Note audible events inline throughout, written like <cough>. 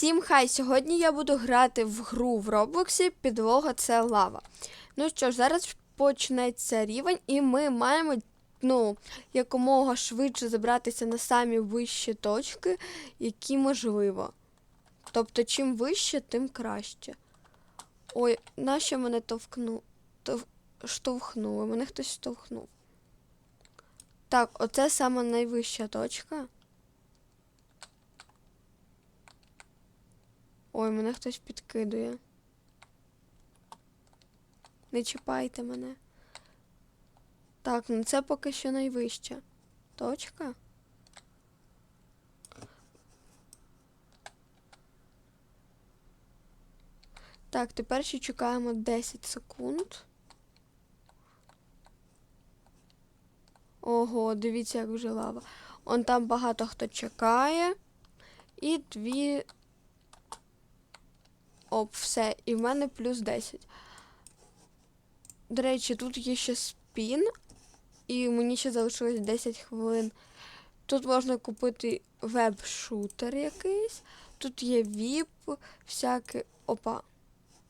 Всім хай! Сьогодні я буду грати в гру в Роблоксі Підлога це лава. Ну що ж, зараз почнеться рівень, і ми маємо ну, якомога швидше забратися на самі вищі точки, які можливо. Тобто, чим вище, тим краще. Ой, нащо мене товкну... тов... штовхнули? Мене хтось штовхнув. Так, оце саме найвища точка. Ой, мене хтось підкидує. Не чіпайте мене. Так, ну це поки що найвища. Точка. Так, тепер ще чекаємо 10 секунд. Ого, дивіться, як вже лава. Он там багато хто чекає. І дві Оп, все, і в мене плюс 10. До речі, тут є ще спін, і мені ще залишилось 10 хвилин. Тут можна купити веб-шутер якийсь. Тут є VIP, всяке. Опа.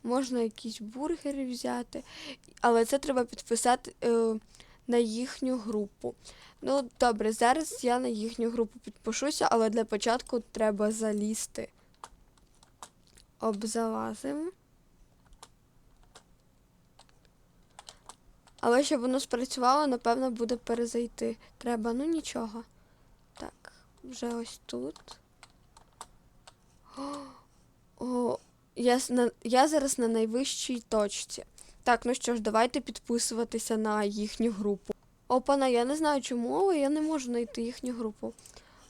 Можна якісь бургери взяти. Але це треба підписати е, на їхню групу. Ну, добре, зараз я на їхню групу підпишуся, але для початку треба залізти обзалазимо. Але щоб воно спрацювало, напевно, буде перезайти. Треба, ну нічого. Так, вже ось тут. О, я, на, я зараз на найвищій точці. Так, ну що ж, давайте підписуватися на їхню групу. Опана, я не знаю чому, але я не можу знайти їхню групу.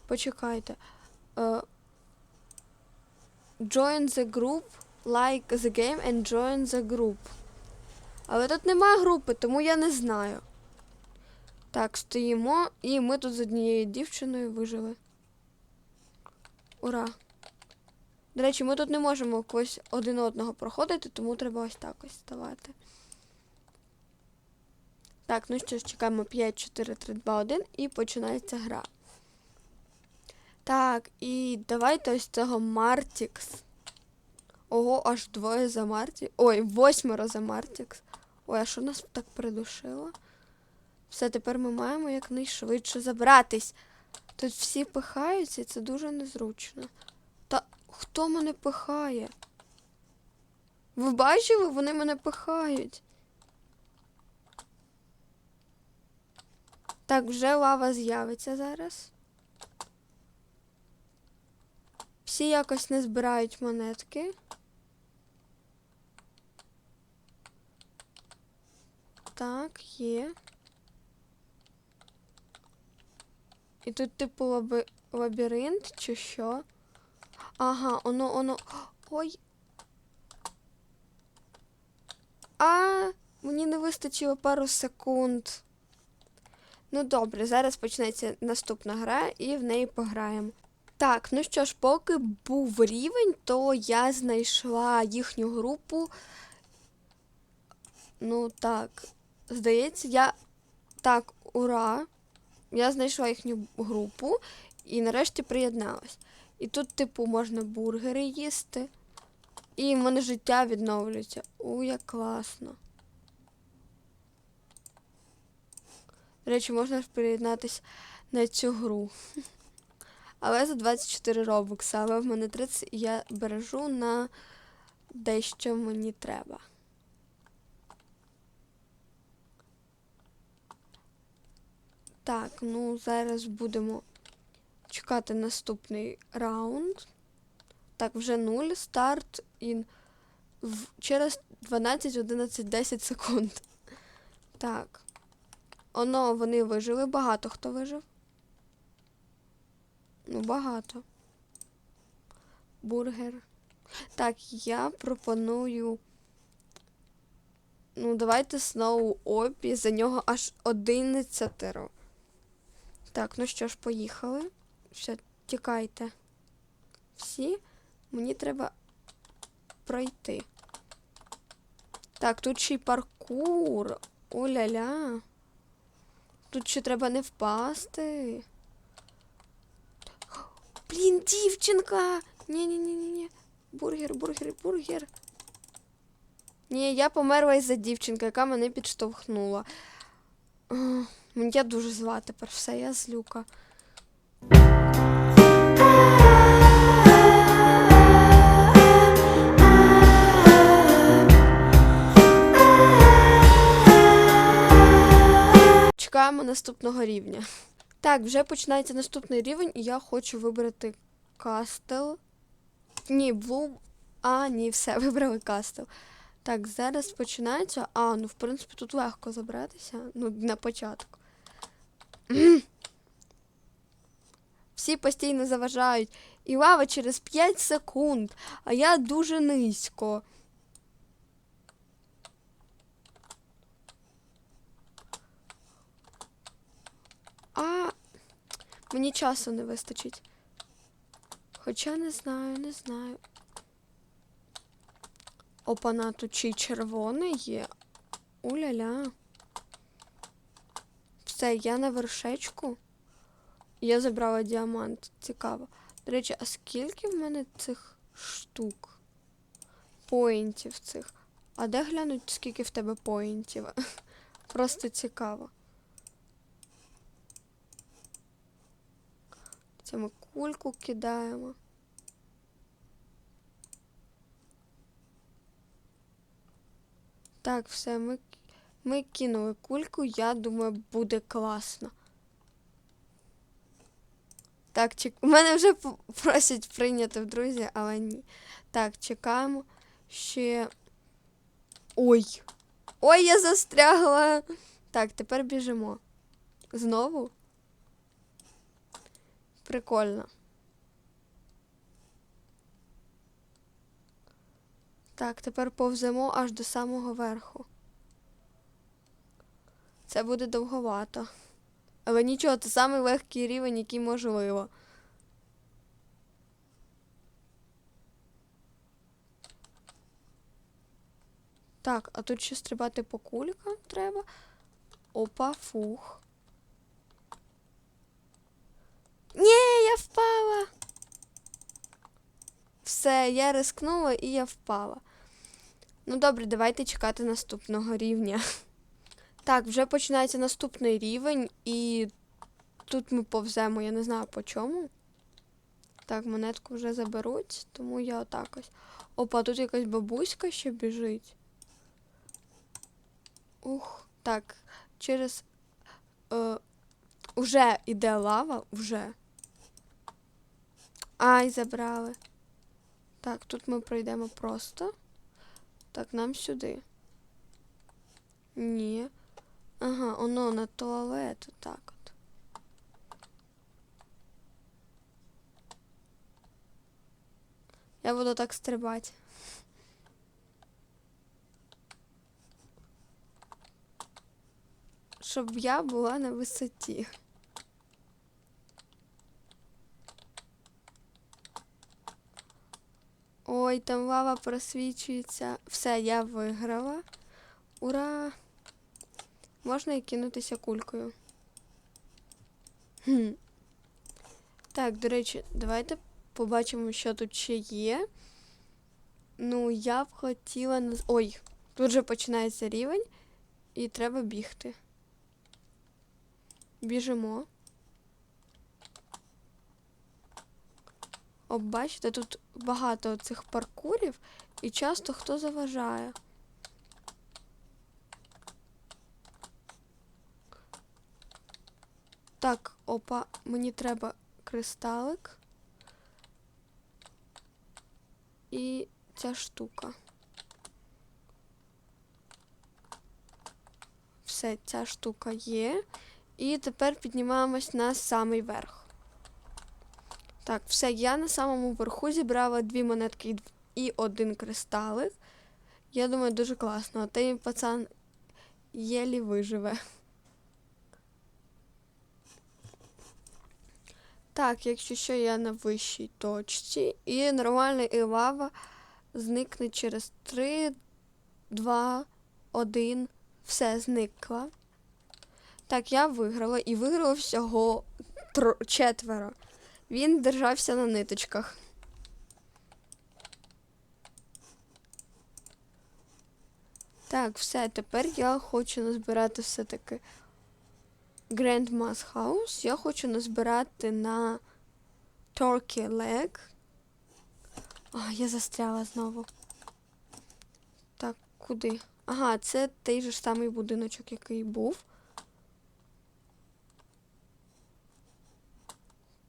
Почекайте. Е, Join the group, like the game and join the group. Але тут немає групи, тому я не знаю. Так, стоїмо, і ми тут з однією дівчиною вижили. Ура! До речі, ми тут не можемо когось один одного проходити, тому треба ось так ось ставати. Так, ну що ж, чекаємо 5, 4, 3, 2, 1 і починається гра. Так, і давайте ось цього Мартікс. Ого, аж двоє за Марті. Ой, восьмеро за Мартікс. Ой, а що нас так придушило? Все, тепер ми маємо якнайшвидше забратись. Тут всі пихаються, і це дуже незручно. Та хто мене пихає? Ви бачили? Вони мене пихають. Так, вже лава з'явиться зараз. Всі якось не збирають монетки. Так, є. І тут, типу, лаби... лабіринт чи що? Ага, воно, воно. Ой. А, мені не вистачило пару секунд. Ну добре, зараз почнеться наступна гра і в неї пограємо. Так, ну що ж, поки був рівень, то я знайшла їхню групу. Ну так, здається, я. Так, ура! Я знайшла їхню групу і нарешті приєдналась. І тут, типу, можна бургери їсти. І в мене життя відновлюється. У, як класно. До речі, можна приєднатися на цю гру. Але за 24 робокса, але в мене 30 і я бережу на дещо мені треба. Так, ну зараз будемо чекати наступний раунд. Так, вже 0, старт і в... через 12, 11, 10 секунд. Так. Оно, вони вижили, багато хто вижив. Ну, багато. Бургер. Так, я пропоную. Ну, давайте Сноу Опі. За нього аж 11. Так, ну що ж, поїхали. Все, тікайте. Всі. Мені треба пройти. Так, тут ще й паркур. О-ля-ля. Тут ще треба не впасти. Блін, дівчинка! Ні-ні-ні-ні. Бургер, бургер, бургер. Ні, я померла із-за дівчинки, яка мене підштовхнула. Ах, Мене дуже зла тепер все, я злюка. Чекаємо наступного рівня. Так, вже починається наступний рівень, і я хочу вибрати кастел. Ні, Блум. А, ні, все, <laughs> вибрали кастел. Так, зараз починається. А, ну в принципі тут легко забратися. Ну, на початку. <clears throat> Всі постійно заважають. І лава через 5 секунд, а я дуже низько. А мені часу не вистачить. Хоча не знаю, не знаю. Опана, тут чи червоний є. Уля-ля. Все, я на вершечку. Я забрала діамант. Цікаво. До речі, а скільки в мене цих штук? Поінтів цих. А де глянуть, скільки в тебе поінтів? <laughs> Просто цікаво. Це ми кульку кидаємо. Так, все, ми, ми кинули кульку, я думаю, буде класно. Так, чек... У мене вже просять прийняти в друзі, але ні. Так, чекаємо. Ще. Ой! Ой, я застрягла! Так, тепер біжимо. Знову? Прикольно. Так, тепер повземо аж до самого верху. Це буде довговато. Але нічого, це самий легкий рівень, який можливо. Так, а тут ще стрибати по кулькам треба. Опа, фух. Ні, я впала. Все, я рискнула і я впала. Ну добре, давайте чекати наступного рівня. <laughs> Так, вже починається наступний рівень, і тут ми повземо, я не знаю по чому. Так, монетку вже заберуть, тому я отак ось. Опа, тут якась бабуська ще біжить. Ух, так, через. Е, уже іде лава, вже. Ай, забрали. Так, тут ми пройдемо просто. Так, нам сюди. Ні. Ага, оно на туалет, так от. Я буду так стрибати. Щоб я була на висоті. Ой, там лава просвічується. Все, я виграла. Ура! Можна і кинутися кулькою. Хм. Так, до речі, давайте побачимо, що тут ще є. Ну, я б хотіла. Ой, тут же починається рівень, і треба бігти. Біжимо. О, бачите, тут багато цих паркурів, і часто хто заважає. Так, опа, мені треба кристалик. І ця штука. Все, ця штука є. І тепер піднімаємось на самий верх. Так, все, я на самому верху зібрала дві монетки і один кристалик. Я думаю, дуже класно. А той пацан єлі виживе. Так, якщо що, я на вищій точці. І нормальна і лава зникне через 3, 2, 1. Все, зникла. Так, я виграла і виграла всього четверо. Він держався на ниточках. Так, все, тепер я хочу назбирати все-таки Grandma's House. Я хочу назбирати на Turkey Leg. А, я застряла знову. Так, куди? Ага, це той же ж самий будиночок, який був.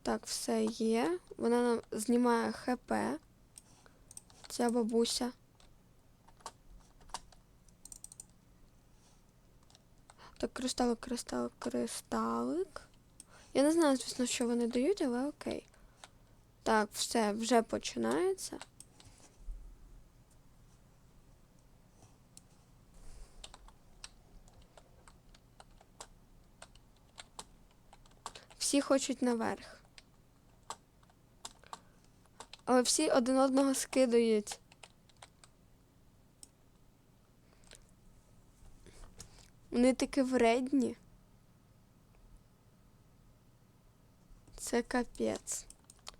Так, все є. Вона нам знімає ХП. Ця бабуся. Так, кристалик, кристалик, кристалик. Я не знаю, звісно, що вони дають, але окей. Так, все, вже починається. Всі хочуть наверх. Але всі один одного скидають. Вони такі вредні. Це капець.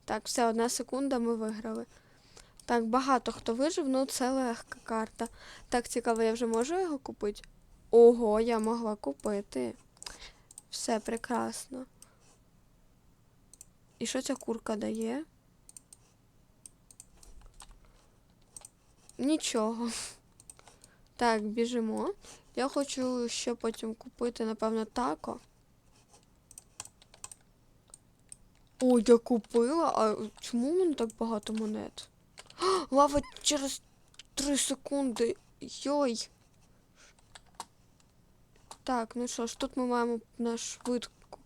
Так, все, одна секунда, ми виграли. Так, багато хто вижив, ну це легка карта. Так, цікаво, я вже можу його купити? Ого, я могла купити. Все прекрасно. І що ця курка дає? Нічого. Так, біжимо. Я хочу ще потім купити, напевно, тако. О, я купила. А чому в мене так багато монет? А, Лава через 3 секунди. Йой. Так, ну що ж, тут ми маємо на швидку.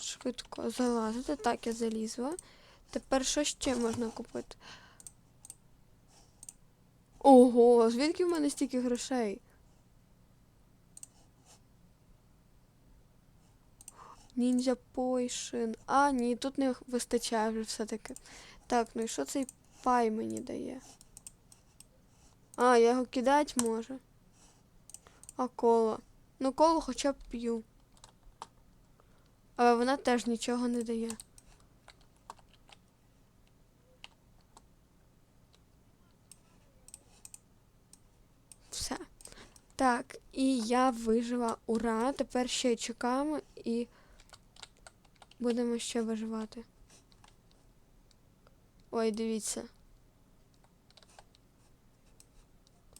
Швидко залазити. Так, я залізла. Тепер що ще можна купити? Ого, звідки в мене стільки грошей? Ніндзя Пойшин. А, ні, тут не вистачає вже все-таки. Так, ну і що цей пай мені дає? А, я його кидати можу. А коло. Ну, коло хоча б п'ю. Але вона теж нічого не дає. Все. Так, і я вижила. Ура! Тепер ще чекаємо і будемо ще виживати. Ой, дивіться.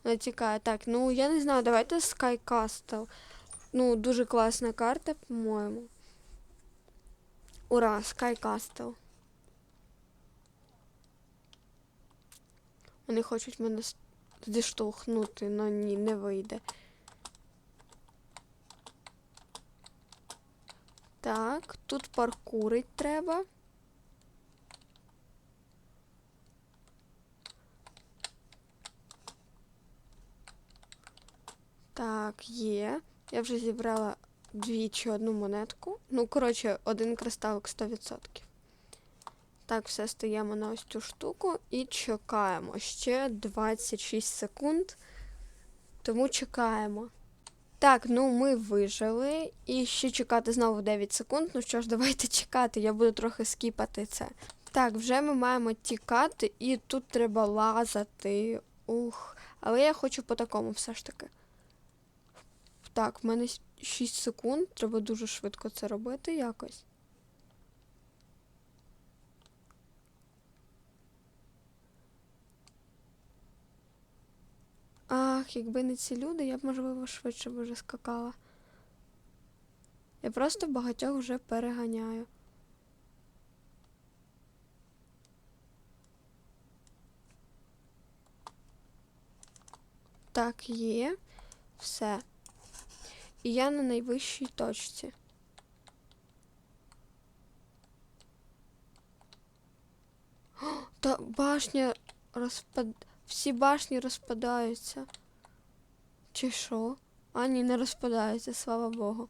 Вона тікає. Так, ну я не знаю, давайте Sky Castle. Ну, дуже класна карта, по-моєму. Ура, Sky Castle. Вони хочуть мене с- зіштовхнути, але ні, не вийде. Так, тут паркурить треба. Так, є. Я вже зібрала двічі одну монетку. Ну, коротше, один кристалик 100%. Так, все стаємо на ось цю штуку і чекаємо. Ще 26 секунд. Тому чекаємо. Так, ну ми вижили. І ще чекати знову 9 секунд. Ну що ж, давайте чекати. Я буду трохи скіпати це. Так, вже ми маємо тікати, і тут треба лазати. Ух. Але я хочу по такому все ж таки. Так, в мене 6 секунд. Треба дуже швидко це робити якось. Ах, якби не ці люди, я б, можливо, швидше б вже скакала. Я просто багатьох вже переганяю. Так, є. Все. І я на найвищій точці. О, Та башня розпад... Всі башні розпадаються. Чи що? А, ні, не розпадаються, слава Богу.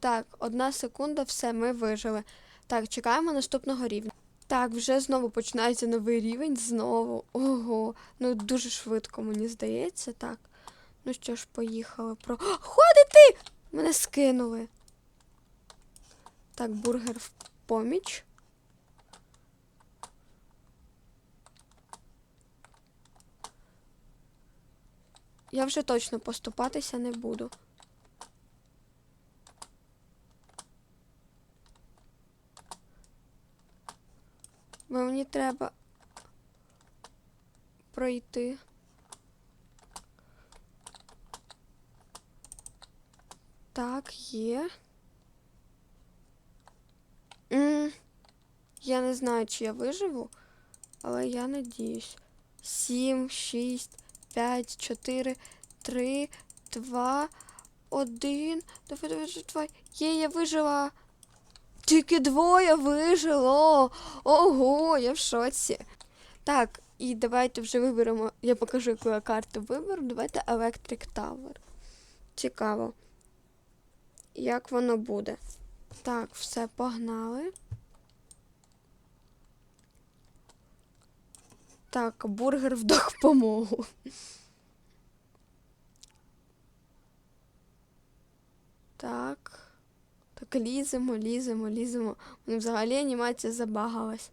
Так, одна секунда, все, ми вижили. Так, чекаємо наступного рівня. Так, вже знову починається новий рівень, знову. Ого. Ну дуже швидко, мені здається, так. Ну що ж, поїхали про. Ходити! Мене скинули. Так, бургер в поміч. Я вже точно поступатися не буду. Бо мені треба пройти. Так, є. М, Я не знаю, чи я виживу, але я надіюсь. Сім, шість, п'ять, чотири, три, два, один. Давай, давай, давай. Є, я вижила. Тільки двоє вижило. Ого, я в шоці. Так, і давайте вже виберемо. Я покажу, яку я карту виберу. Давайте Electric Tower. Цікаво. Як воно буде? Так, все, погнали. Так, бургер в допомогу. Так. Так, ліземо, ліземо, ліземо. Мене взагалі анімація забагалась.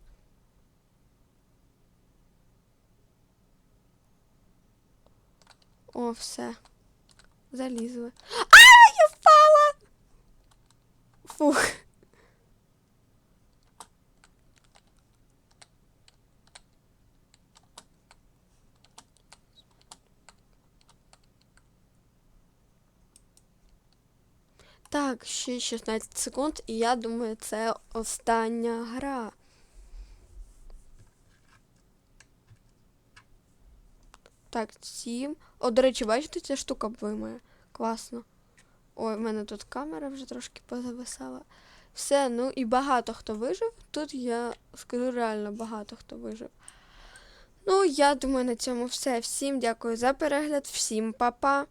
О, все. Залізли. А, я впала! Фух. Так, ще 16 секунд, і я думаю, це остання гра. Так, 7. О, до речі, бачите, ця штука блимає. Класно. Ой, в мене тут камера вже трошки позависала. Все, ну і багато хто вижив. Тут я скажу реально багато хто вижив. Ну, я думаю, на цьому все. Всім дякую за перегляд, всім па-па.